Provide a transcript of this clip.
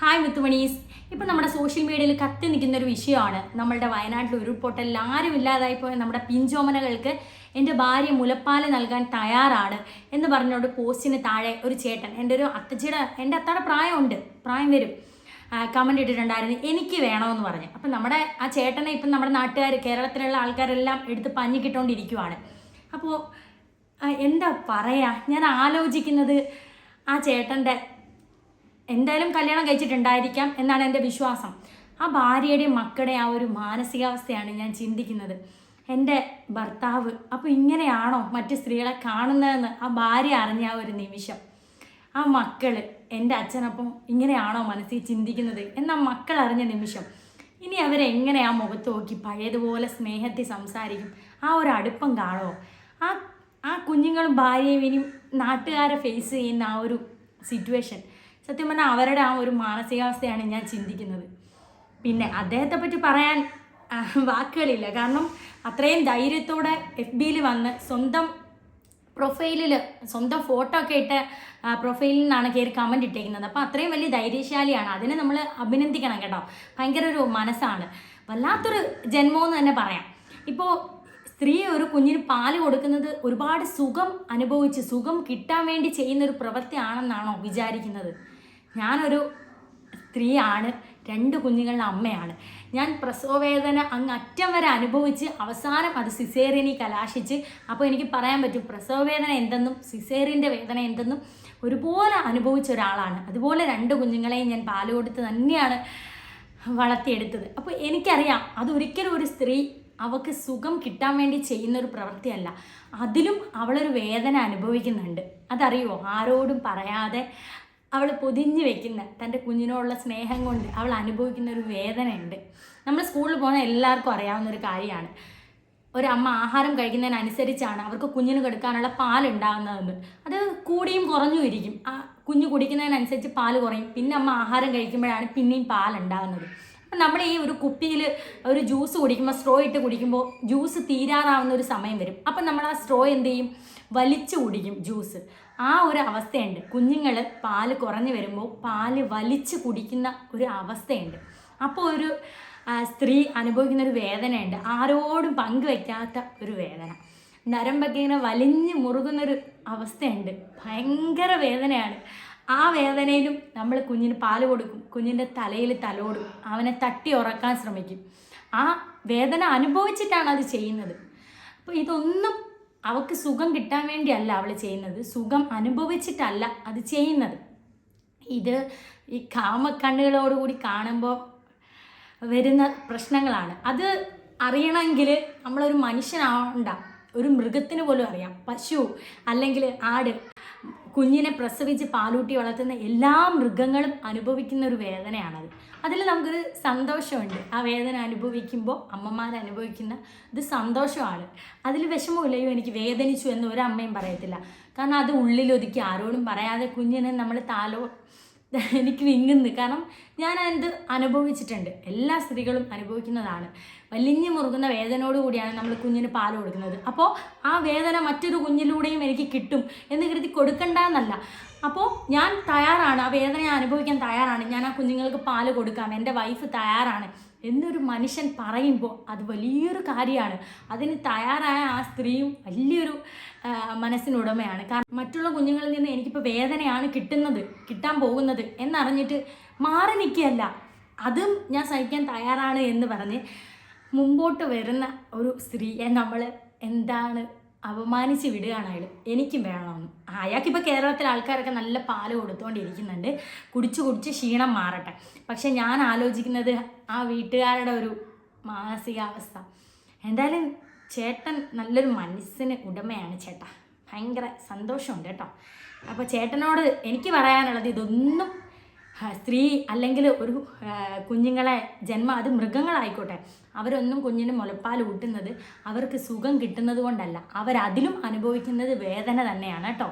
Hi മുത്തുമണീസ്. ഇപ്പം നമ്മുടെ social മീഡിയയിൽ കത്തി നിൽക്കുന്ന ഒരു വിഷയമാണ്. നമ്മളുടെ വയനാട്ടിൽ ഉരുൾപൊട്ടലിൽ ആരും ഇല്ലാതായി പോയ നമ്മുടെ പിഞ്ചോമനകൾക്ക് എന്റെ ഭാര്യ മുലപ്പാൽ നൽകാൻ തയ്യാറാണ് എന്ന് പറഞ്ഞുകൊണ്ട് പോസ്റ്റിന് താഴെ ഒരു ചേട്ടൻ. എന്റെ ഒരു അത്തച്ചിയുടെ എന്റെ അത്തയുടെ പ്രായമുണ്ട്. പ്രായം വരും. കമന്റ് ഇട്ടിട്ടുണ്ടായിരുന്നു. എനിക്ക് വേണമെന്ന് പറഞ്ഞ്. അപ്പം നമ്മുടെ ആ ചേട്ടനെ ഇപ്പം നമ്മുടെ നാട്ടുകാർ കേരളത്തിലുള്ള ആൾക്കാരെല്ലാം എടുത്ത് പഞ്ഞിക്കിട്ടുകൊണ്ടിരിക്കുവാണ് അപ്പോൾ എന്താ പറയുക ഞാൻ ആലോചിക്കുന്നത് ആ ചേട്ടന്റെ എന്തായാലും കല്യാണം കഴിച്ചിട്ടുണ്ടായിരിക്കാം എന്നാണ് എന്റെ വിശ്വാസം. ആ ഭാര്യയുടെയും മക്കളുടെ ആ ഒരു മാനസികാവസ്ഥയാണ് ഞാൻ ചിന്തിക്കുന്നത്. എന്റെ ഭർത്താവ് അപ്പോൾ ഇങ്ങനെയാണോ മറ്റ് സ്ത്രീകളെ കാണുന്നതെന്ന് ആ ഭാര്യ അറിഞ്ഞ ആ ഒരു നിമിഷം. ആ മക്കൾ എന്റെ അച്ഛനപ്പം ഇങ്ങനെയാണോ മനസ്സിൽ ചിന്തിക്കുന്നത് എന്നാ മക്കൾ അറിഞ്ഞ നിമിഷം. ഇനി അവരെങ്ങനെ ആ മുഖത്ത് നോക്കി പഴയതുപോലെ സ്നേഹത്തിൽ സംസാരിക്കും? ആ ഒരു അടുപ്പം കാണുമോ? ആ ആ കുഞ്ഞുങ്ങളും ഭാര്യയും ഇനിയും നാട്ടുകാരെ ഫേസ് ചെയ്യുന്ന ആ ഒരു സിറ്റുവേഷൻ സത്യം പറഞ്ഞാൽ അവരുടെ ആ ഒരു മാനസികാവസ്ഥയാണ് ഞാൻ ചിന്തിക്കുന്നത്. പിന്നെ അദ്ദേഹത്തെ പറ്റി പറയാൻ വാക്കുകളില്ല. കാരണം അത്രയും ധൈര്യത്തോടെ എഫ് ബിയിൽ വന്ന് സ്വന്തം പ്രൊഫൈലിൽ സ്വന്തം ഫോട്ടോ ഒക്കെ ഇട്ട് പ്രൊഫൈലിൽ നിന്നാണ് കയറി കമന്റ് ഇട്ടേക്കുന്നത്. അപ്പോൾ അത്രയും വലിയ ധൈര്യശാലിയാണ്. അതിനെ നമ്മൾ അഭിനന്ദിക്കണം കേട്ടോ. ഭയങ്കര ഒരു മനസ്സാണ്. വല്ലാത്തൊരു ജന്മമെന്ന് തന്നെ പറയാം. ഇപ്പോൾ സ്ത്രീ ഒരു കുഞ്ഞിന് പാൽ കൊടുക്കുന്നത് ഒരുപാട് സുഖം അനുഭവിച്ച് സുഖം കിട്ടാൻ വേണ്ടി ചെയ്യുന്ന ഒരു പ്രവൃത്തിയാണെന്നാണോ വിചാരിക്കുന്നത്? ഞാനൊരു സ്ത്രീയാണ് രണ്ട് കുഞ്ഞുങ്ങളുടെ അമ്മയാണ്. ഞാൻ പ്രസവവേദന അങ്ങ് അറ്റം വരെ അനുഭവിച്ച് അവസാനം അത് സിസേറിയനി കലാശിച്ച് അപ്പോൾ എനിക്ക് പറയാൻ പറ്റും പ്രസവവേദന എന്തെന്നും സിസേറിന്റെ വേദന എന്തെന്നും ഒരുപോലെ അനുഭവിച്ച ഒരാളാണ്. അതുപോലെ രണ്ട് കുഞ്ഞുങ്ങളെയും ഞാൻ പാൽ കൊടുത്ത് തന്നെയാണ് വളർത്തിയെടുത്തത്. അപ്പോൾ എനിക്കറിയാം അതൊരിക്കലും ഒരു സ്ത്രീ അവൾക്ക് സുഖം കിട്ടാൻ വേണ്ടി ചെയ്യുന്ന ഒരു പ്രവൃത്തിയല്ല. അതിലും അവളൊരു വേദന അനുഭവിക്കുന്നുണ്ട്. അതറിയോ ആരോടും പറയാതെ അവൾ പൊതിഞ്ഞ് വെക്കുന്ന തന്റെ കുഞ്ഞിനോടുള്ള സ്നേഹം കൊണ്ട് അവൾ അനുഭവിക്കുന്ന ഒരു വേദനയുണ്ട്. നമ്മൾ സ്കൂളിൽ പോകുന്ന എല്ലാവർക്കും അറിയാവുന്ന ഒരു കാര്യമാണ്. ഒരമ്മ ആഹാരം കഴിക്കുന്നതിനനുസരിച്ചാണ് അവർക്ക് കുഞ്ഞിന് കൊടുക്കാനുള്ള പാൽ ഉണ്ടാകുന്നതെന്ന്. അത് കൂടിയും കുറഞ്ഞും ഇരിക്കും. ആ കുഞ്ഞ് കുടിക്കുന്നതിനനുസരിച്ച് പാൽ കുറയും. പിന്നെ അമ്മ ആഹാരം കഴിക്കുമ്പോഴാണ് പിന്നെയും പാൽ ഉണ്ടാകുന്നത് നമ്മൾ ഈ ഒരു കുപ്പിയിൽ ഒരു ജ്യൂസ് കുടിക്കുമ്പോൾ സ്ട്രോ ഇട്ട് കുടിക്കുമ്പോൾ ജ്യൂസ് തീരാറാവുന്ന ഒരു സമയം വരും. അപ്പം നമ്മൾ ആ സ്ട്രോ എന്ത് ചെയ്യും? വലിച്ചു കുടിക്കും ജ്യൂസ്. ആ ഒരു അവസ്ഥയുണ്ട്. കുഞ്ഞുങ്ങൾ പാൽ കുറഞ്ഞു വരുമ്പോൾ പാൽ വലിച്ച് കുടിക്കുന്ന ഒരു അവസ്ഥയുണ്ട്. അപ്പോൾ ഒരു സ്ത്രീ അനുഭവിക്കുന്ന ഒരു വേദനയുണ്ട്. ആരോടും പങ്കുവെക്കാത്ത ഒരു വേദന. നരമ്പൊക്കെ ഇങ്ങനെ വലിഞ്ഞ് മുറുകുന്നൊരു അവസ്ഥയുണ്ട്. ഭയങ്കര വേദനയാണ്. ആ വേദനയിലും നമ്മൾ കുഞ്ഞിന് പാൽ കൊടുക്കും. കുഞ്ഞിന്റെ തലയിൽ തലോടും അവനെ തട്ടി ഉറക്കാൻ ശ്രമിക്കും. ആ വേദന അനുഭവിച്ചിട്ടാണ് അത് ചെയ്യുന്നത്. അപ്പോൾ ഇതൊന്നും അവൾക്ക് സുഖം കിട്ടാൻ വേണ്ടിയല്ല അവൾ ചെയ്യുന്നത്. സുഖം അനുഭവിച്ചിട്ടല്ല അത് ചെയ്യുന്നത്. ഇത് ഈ കാമക്കണ്ണുകളോടുകൂടി കാണുമ്പോൾ വരുന്ന പ്രശ്നങ്ങളാണ്. അത് അറിയണമെങ്കിൽ നമ്മളൊരു മനുഷ്യനാവണ്ട. ഒരു മൃഗത്തിന് പോലും അറിയാം. പശു അല്ലെങ്കിൽ ആട് കുഞ്ഞിനെ പ്രസവിച്ച് പാലൂട്ടി വളർത്തുന്ന എല്ലാ മൃഗങ്ങളും അനുഭവിക്കുന്ന ഒരു വേദനയാണത്. അതിൽ നമുക്കൊരു സന്തോഷമുണ്ട്. ആ വേദന അനുഭവിക്കുമ്പോൾ അമ്മമാർ അനുഭവിക്കുന്ന ഇത് സന്തോഷമാണ്. അതിൽ വിഷമമില്ല അയ്യോ എനിക്ക് വേദനിച്ചു എന്ന് ഒരു അമ്മയും പറയത്തില്ല. കാരണം അത് ഉള്ളിലൊതുക്കി ആരോടും പറയാതെ കുഞ്ഞിനെ നമ്മൾ താലോ എനിക്ക് വിങ്ങുന്നു. കാരണം ഞാൻ അത് അനുഭവിച്ചിട്ടുണ്ട്. എല്ലാ സ്ത്രീകളും അനുഭവിക്കുന്നതാണ്. വലിഞ്ഞു മുറുകുന്ന വേദനയോട് കൂടിയാണ് നമ്മൾ കുഞ്ഞിന് പാൽ കൊടുക്കുന്നത്. അപ്പോൾ ആ വേദന മറ്റൊരു കുഞ്ഞിലൂടെയും എനിക്ക് കിട്ടും എന്ന് കരുതി കൊടുക്കണ്ട എന്നല്ല. അപ്പോൾ ഞാൻ തയ്യാറാണ്. ആ വേദന ഞാൻ അനുഭവിക്കാൻ തയ്യാറാണ്. ഞാൻ ആ കുഞ്ഞുങ്ങൾക്ക് പാൽ കൊടുക്കാം. എന്റെ വൈഫ് തയ്യാറാണ്. എന്നൊരു മനുഷ്യൻ പറയുമ്പോൾ അത് വലിയൊരു കാര്യമാണ്. അതിന് തയ്യാറായ ആ സ്ത്രീയും വലിയൊരു മനസ്സിനുടമയാണ്. കാരണം മറ്റുള്ള കുഞ്ഞുങ്ങളിൽ നിന്ന് എനിക്കിപ്പോൾ വേദനയാണ് കിട്ടുന്നത് കിട്ടാൻ പോകുന്നത് എന്നറിഞ്ഞിട്ട് മാറി നിൽക്കുകയല്ല. അതും ഞാൻ സഹിക്കാൻ തയ്യാറാണ് എന്ന് പറഞ്ഞ് മുമ്പോട്ട് വരുന്ന ഒരു സ്ത്രീയെ നമ്മൾ എന്താണ് അപമാനിച്ച് വിടുകയാണ് അയാൾ എനിക്കും വേണമെന്ന്. അയാൾക്കിപ്പോൾ കേരളത്തിലെ ആൾക്കാരൊക്കെ നല്ല പാൽ കൊടുത്തുകൊണ്ടിരിക്കുന്നുണ്ട് കുടിച്ച് കുടിച്ച് ക്ഷീണം മാറട്ടെ. പക്ഷെ ഞാൻ ആലോചിക്കുന്നത് ആ വീട്ടുകാരുടെ ഒരു മാനസികാവസ്ഥ. എന്തായാലും ചേട്ടൻ നല്ലൊരു മനസ്സിന് ഉടമയാണ് ചേട്ടാ. ഭയങ്കര സന്തോഷമുണ്ട് കേട്ടോ. അപ്പോൾ ചേട്ടനോട് എനിക്ക് പറയാനുള്ളത് ഇതൊന്നും സ്ത്രീ അല്ലെങ്കിൽ ഒരു കുഞ്ഞുങ്ങളെ ജന്മം അത് മൃഗങ്ങളായിക്കോട്ടെ. അവരൊന്നും കുഞ്ഞിന് മുലപ്പാൽ ഊട്ടുന്നത് അവർക്ക് സുഖം കിട്ടുന്നത് കൊണ്ടല്ല. അവരതിലും അനുഭവിക്കുന്നത് വേദന തന്നെയാണ് കേട്ടോ.